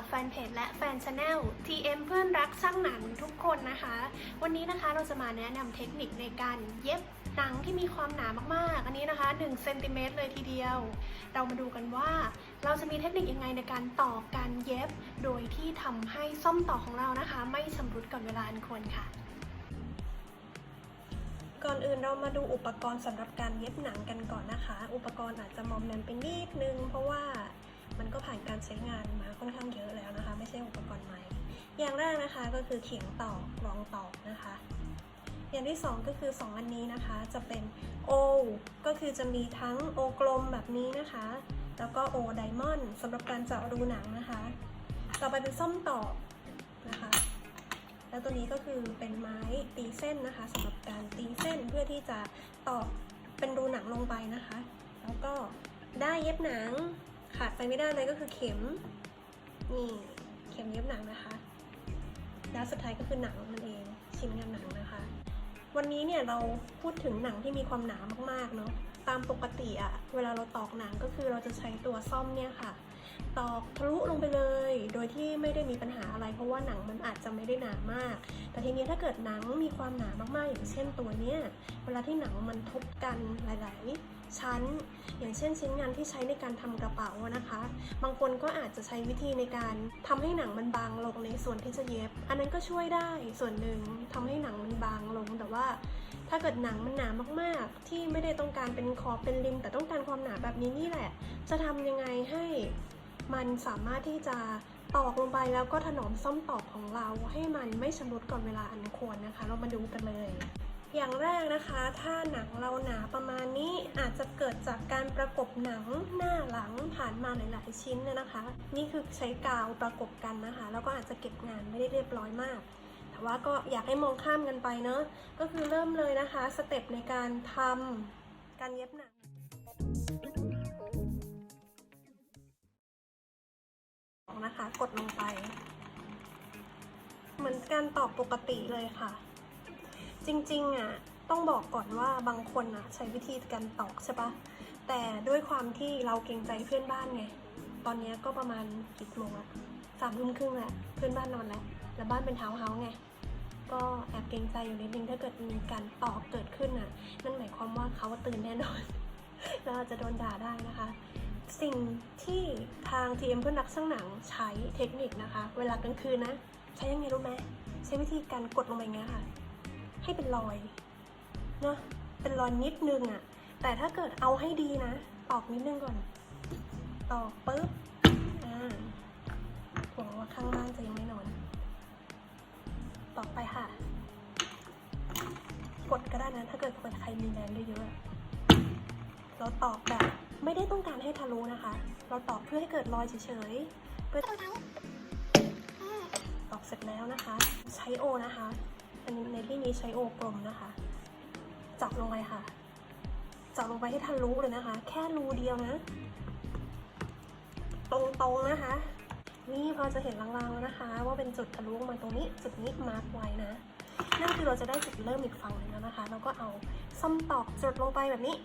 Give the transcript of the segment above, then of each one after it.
ากแฟนเพจและแฟนช n แนล TM เพื่อนรักช่างหนังทุกคนนะคะ วันนี้นะคะเราจะมาแนะนำเทคนิคในการเย็บหนังที่มีความหนามากๆ อันนี้นะคะ1เซนติเมตรเลยทีเดียว เรามาดูกันว่าเราจะมีเทคนิคยังไงในการต่อการเย็บ โดยที่ทำให้ซ่อมต่อของเรานะคะ ไม่ชำรุดก่อนเวลาอันควรค่ะ ก่อนอื่นเรามาดูอุปกรณ์สำหรับการเย็บหนังกันก่อนนะคะ อุปกรณ์อาจจะมอมแมมไปนิดนึงเพราะว่า มันก็ผ่านการใช้งานมาค่อนข้างเยอะแล้วนะคะ ไม่ใช่อุปกรณ์ใหม่ อย่างแรกนะคะก็คือเขียงตอกรองตอกนะคะ อย่างที่สองก็คือ 2 อันนี้นะคะจะเป็นโอก็คือจะมีทั้งโอกลมแบบนี้นะคะ แล้วก็โอไดมอนด์สำหรับการเจาะรูหนังนะคะ ต่อไปเป็นส้อมตอกนะคะแล้วตัวนี้ก็คือเป็นไม้ตีเส้นนะคะสำหรับการตีเส้นเพื่อที่จะตอกเป็นรูหนังลงไปนะคะ แล้วก็ได้เย็บหนัง ขาดไปไม่ได้เลยก็คือเข็ม นี่เข็มเย็บหนังนะคะ แล้วสุดท้ายก็คือหนังนั่นเอง ชิ้นงานหนังนะคะ วันนี้เนี่ยเราพูดถึงหนังที่มีความหนามากๆเนาะตามปกติอะเวลาเราตอกหนังก็คือเราจะใช้ตัวซ่อมเนี่ยค่ะ ตอกทะลุลงไปเลย โดยที่ไม่ได้มีปัญหาอะไร เพราะว่าหนังมันอาจจะไม่ได้หนามาก แต่ทีนี้ถ้าเกิดหนังมีความหนามากๆ อย่างเช่นตัวเนี้ยเวลาที่หนังมันทบกันหลาย ๆ ชั้น อย่างเช่นชิ้นงานที่ใช้ในการทำกระเป๋านะคะ บางคนก็อาจจะใช้วิธีในการทำให้หนังมันบางลงในส่วนที่จะเย็บ อันนั้นก็ช่วยได้ส่วนหนึ่งทำให้หนังมันบางลงแต่ว่าถ้าเกิดหนังมันหนามากๆ ที่ไม่ได้ต้องการเป็นขอบเป็นริม แต่ต้องการความหนาแบบนี้นี่แหละ จะทำยังไงให้มันสามารถที่จะตอกลงไปแล้วก็ถนอมซ่อมตอกของเราให้มันไม่ชำรุดก่อนเวลาอันควรนะคะ เรามาดูกันเลย อย่างแรกนะคะ ถ้าหนังเราหนาประมาณนี้ จะเกิดจากการประกบหนังหน้าหลังผ่านมาหลายๆชิ้นเนี่ยนะคะ นี่คือใช้กาวประกบกันนะคะ แล้วก็อาจจะเก็บงานไม่ได้เรียบร้อยมาก แต่ว่าก็อยากให้มองข้ามกันไปเนอะก็คือเริ่มเลยนะคะสเต็ปในการทำการเย็บหนังนะคะกดลงไป เหมือนการตอบปกติเลยค่ะ จริงๆอะ ต้องบอกก่อนว่าบางคนอะใช้วิธีการตอกใช่ปะแต่ด้วยความที่เราเกรงใจเพื่อนบ้านไง ตอนนี้ก็ประมาณกี่โมงละสามทุ่มครึ่งแหละเพื่อนบ้านนอนแล้ว แล้วบ้านเป็นเทาเฮาไง ก็แอบเกรงใจอยู่นิดนึงถ้าเกิดมีการตอกเกิดขึ้นอะ นั่นหมายความว่าเขาตื่นแน่นอน แล้วอาจจะโดนด่าได้นะคะ สิ่งที่ทาง TM เพื่อนรักช่างหนังใช้เทคนิคนะคะ เวลากลางคืนนะ ใช้ยังไงรู้ไหมใช้วิธีการกดลงไปงเงี้ยค่ะ ให้เป็นรอย เนาะเป็นรอยนิดนึงอะแต่ถ้าเกิดเอาให้ดีนะ ตอกนิดนึงก่อน ตอกปุ๊บอ่าหวังว่าข้างล่างจะยังไม่นอน ตอกไปค่ะ กดก็ได้นะ ถ้าเกิดเปิดใครมีแรงเยอะๆเราตอกแบบไม่ได้ต้องการให้ทะลุนะคะ เราตอกเพื่อให้เกิดรอยเฉยๆเพื่อตอกเสร็จแล้วนะคะ ใช้โอนะคะ อันนี้ในที่นี้ใช้โอกลมนะคะ จาะลงไปค่ะจาะลงไปให้ทะลุเลยนะคะ แค่รูเดียวนะ ตรงๆนะคะ นี่พอจะเห็นลางๆแล้วนะคะ ว่าเป็นจุดทะลุมาตรงนี้ จุดนี้มาร์กไว้นะ นั่นคือเราจะได้จุดเริ่มอีกฝั่งหนึงแล้วนะคะ เราก็เอาซ่อมตอกจุดลงไปแบบนี้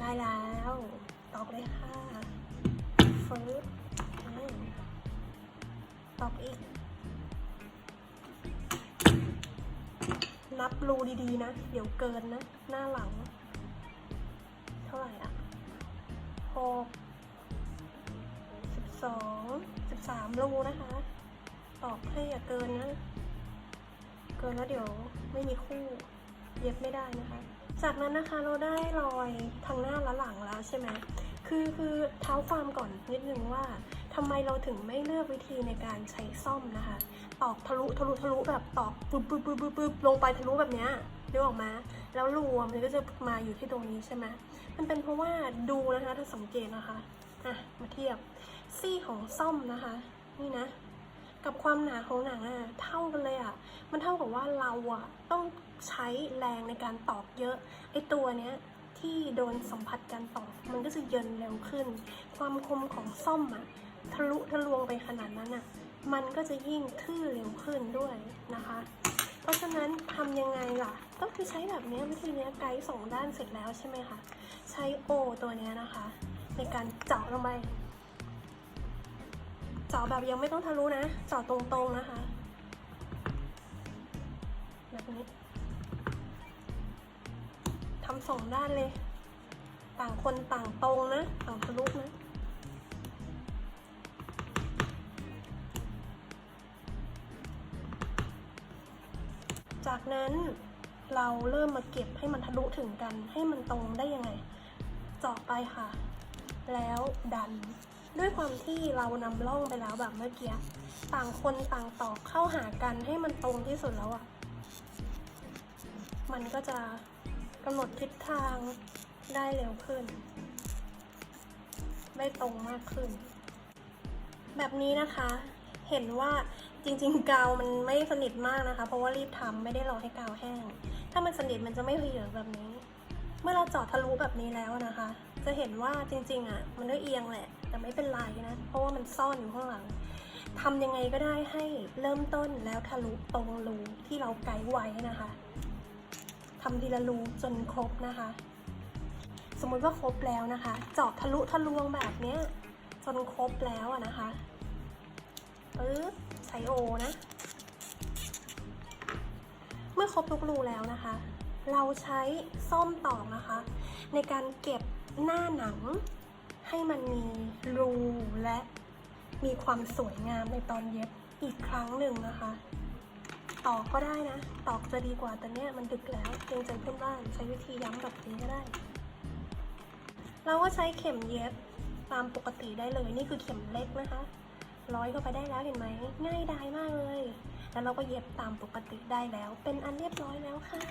ได้แล้วตอกเลยค่ะฟืดตอกอีก นับรูดีๆนะ เดี๋ยวเกินนะ หน้าหลัง เท่าไหร่อะหกสิบสองสิบสามรูนะคะ ตอกให้อย่าเกินนะ เกินแล้วเดี๋ยวไม่มีคู่ เย็บไม่ได้นะคะ จากนั้นนะคะเราได้รอยทางหน้าและหลังแล้วใช่ไหมคือคือเท้าความก่อนนิดนึงว่า ทำไมเราถึงไม่เลือกวิธีในการใช้ซ่อมนะคะ ตอกทะลุทะลุทะลุแบบตอกปึ๊บปึ๊บปึ๊บปึ๊บปึ๊บลงไปทะลุแบบเนี้ยนึกออกมา แล้วรวมมันก็จะมาอยู่ที่ตรงนี้ใช่ไหมมันเป็นเพราะว่าดูนะคะถ้าสังเกตนะคะอะมาเทียบซี่ของซ่อมนะคะ นี่นะ กับความหนาของหนังอะเท่ากันเลยอะมันเท่ากับว่าเราอะต้องใช้แรงในการตอกเยอะไอตัวเนี้ยที่โดนสัมผัสการตอกมันก็จะเยินเร็วขึ้น ความคมของซ่อมอะ ทะลุทะลวงไปขนาดนั้นอะมันก็จะยิ่งทื่อเร็วขึ้นด้วยนะคะ เพราะฉะนั้นทำยังไงล่ะ ก็คือใช้แบบนี้วิธีนี้ไกด์สองด้านเสร็จแล้วใช่ไหมคะ ใช้โอตัวนี้นะคะ ในการเจาะลงไป เจาะแบบยังไม่ต้องทะลุนะ เจาะตรงๆนะคะ แบบนี้ทำสองด้านเลย ต่างคนต่างตรงนะ ต่างทะลุนะ จากนั้นเราเริ่มมาเก็บให้มันทะลุถึงกัน ให้มันตรงได้ยังไงเจาะไปค่ะ แล้วดัน ด้วยความที่เรานำร่องไปแล้วแบบเมื่อกี้ต่างคนต่างตอกเข้าหากันให้มันตรงที่สุดแล้วอะ่ะ มันก็จะกำหนดทิศทางได้เร็วขึ้น ได้ตรงมากขึ้น แบบนี้นะคะ เห็นว่าจริงๆกาวมันไม่สนิทมากนะคะ เพราะว่ารีบทำไม่ได้รอให้กาวแห้ง ถ้ามันสนิทมันจะไม่เพเยอแบบนี้ เมื่อเราเจาะทะลุแบบนี้แล้วนะคะ จะเห็นว่าจริงๆอะมันก็เอียงแหละ แต่ไม่เป็นไรนะ เพราะว่ามันซ่อนอยู่ข้างหลังทำยังไงก็ได้ให้เริ่มต้นแล้วทะลุตรงรูที่เราไกด์ไว้นะคะทำทีละรูจนครบนะคะ สมมุติว่าครบแล้วนะคะ เจาะทะลุทะลวงแบบเนี้ยจนครบแล้วอะนะคะ ปึ๊บใช้โอนะ เมื่อครบทุกรูแล้วนะคะ เราใช้ส้อมตอกนะคะ ในการเก็บหน้าหนัง ให้มันมีรูและมีความสวยงามในตอนเย็บอีกครั้งหนึ่งนะคะ ตอกก็ได้นะ ตอกจะดีกว่าแต่เนี้ยมันดึกแล้วเกรงใจเพื่อนบ้านใช้วิธีย้ำแบบนี้ก็ได้ เราก็ใช้เข็มเย็บตามปกติได้เลยนี่คือเข็มเล็กนะคะ ร้อยเข้าไปได้แล้วเห็นไหมง่ายดายมากเลย แล้วเราก็เย็บตามปกติได้แล้ว เป็นอันเรียบร้อยแล้วค่ะ